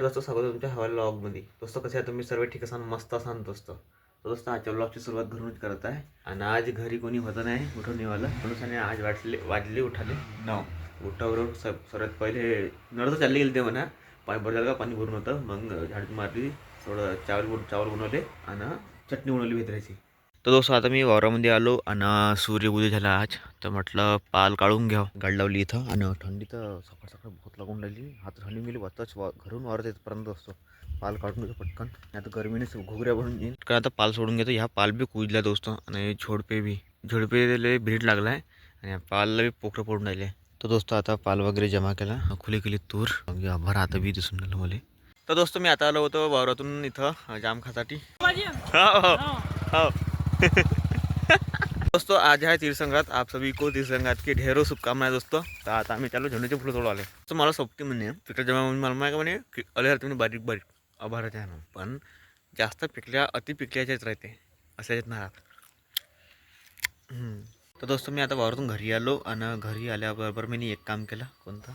दोस्त स्वागत तुमच्या हवाला लॉगमध्ये. दोस्त कसे आहे तुम्ही सर्व ठीक असाल मस्त असाल दोस्त तर दोस्त आजच्या ब्लॉगची सुरुवात घरूनच करत आहे. आणि आज घरी कोणी होतं नाही उठून निघालं म्हणून आज वाटले वाजले उठाले. नऊ. उठावरून स सर्वात पहिले नळ तर चालले गेले ते म्हणा पाणी भरलं का पाणी भरून होतं. मग झाड मारली. थोडं चावल चावल बनवले. आणि चटणी बनवली भेत्रायची. तर दोस्त आता मी वावरामध्ये आलो आणि सूर्य उदय झाला आज. तर म्हटलं पाल काढून घ्या गाडी लावली इथं आणि थंडी तर सकाळ सकाळ बहुत लागून लागली हात थंडी मिली वाचताच वा घरून वावरत येतपर्यंत असतो पाल काढून घेतो पटकन. नाही आता गरमीने घुगऱ्या भरून येईन. काय आता पाल सोडून घेतो. ह्या पाल बी कुजल्या दोस्त आणि झोडपे बी. झोडपे भीड लागला आहे आणि पालला बी पोखरं पडून राहिले. तर दोस्त आता पाल वगैरे जमा केला. खुली केली तूर. आभार आता बी दिसून राहिलं मला. तर दोस्त मी आता आलो होतो वावरातून इथं जाम खासाठी. हो. हो. हो. दोस्तों आज है तीरसंगात आप सभी को तीरसंगात की ढेरों शुभकामनाएं दोस्तों. तर आता आम्ही चालू झेंडूचे फुलं तोडू आले तर मला सोबती म्हणे पिकल्या जेव्हा मला माहिती म्हणे की आले राहते म्हणे बारीक बारीक अभाराचे आहे ना पण जास्त पिकल्या अति पिकल्याच्याच राहते. असे येत नाही तर दोस्तों मी आता वावरातून घरी आलो आणि घरी आल्याबरोबर मी एक काम केलं. कोणतं?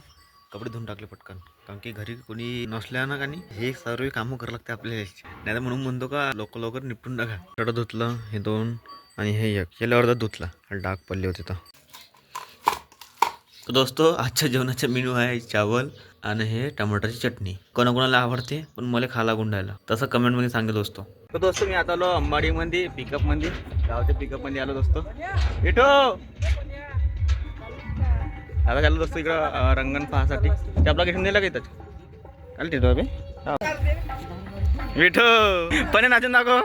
कपडे धुवून टाकले पटकन. कारण की घरी कोणी नसल्यानं का नाही हे सर्व कामं करावं लागते आपल्याला नाही तर म्हणून म्हणतो का लवकर लवकर निपटून टाका. शर्ट धुतलं हे दोन आणि हे एक. याला अर्धा धुतला. डाग पडले होते तर. तर दोस्तो आजच्या जेवणाचा मेनू आहे चावल आणि हे टमाटरची चटणी. कोणाकोणाला आवडते पण मला खाला गुंडायला तसं कमेंटमध्ये सांगेल दोस्तो. तर दोस्तो मी आता आलो अंबाडीमध्ये पिकअपमध्ये गावच्या पिकअपमध्ये आलो दोस्तो. इठो! आता चाललो दोस्त इकडं रंगण पाहासाठी. ते आपला घेऊन नेला का इथं चालेल टिटो बे विठो पण नाचून दाखव.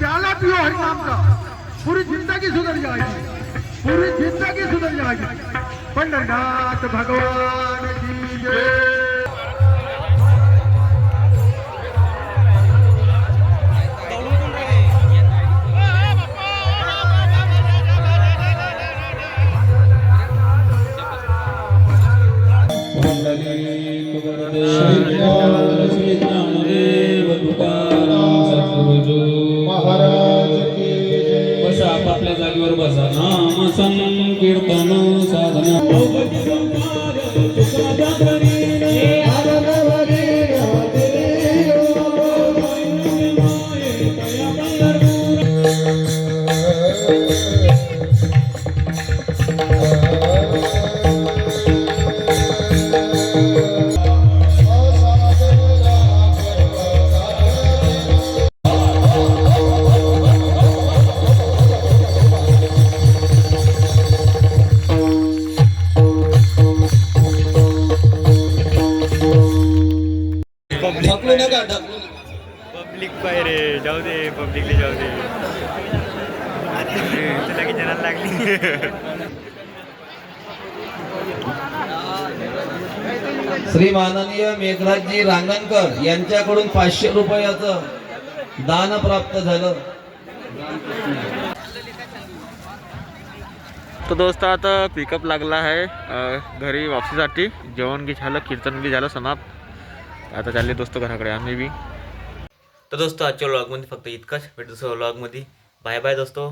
प्याला पियो हरिनाम का पूरी जिंदगी सुधर जाएगी पूरी जिंदगी सुधर जाएगी पंडरनाथ भगवान की जय बसा आपापल्या जागेवर बसा. नाम संकीर्तन साधना. ढकलू नका ढकलू पब्लिक पाहिजे जाऊ दे पब्लिकले जाऊ दे. तुला की जनाला लागली. श्री माननीय मेघराजजी रांगणकर यांच्याकडून पाचशे रुपयाचं दान प्राप्त झालं. तो दोस्त आता पिकअप लागला आहे घरी वापसीसाठी. जेवण बी झालं कीर्तन बी झालं समाप्त. आता चालले दोस्त घराकडे आम्ही बी. तर दोस्त आजच्या व्लॉगमध्ये फक्त इतकंच. भेट दुसऱ्या व्लॉगमध्ये बाय बाय दोस्तो.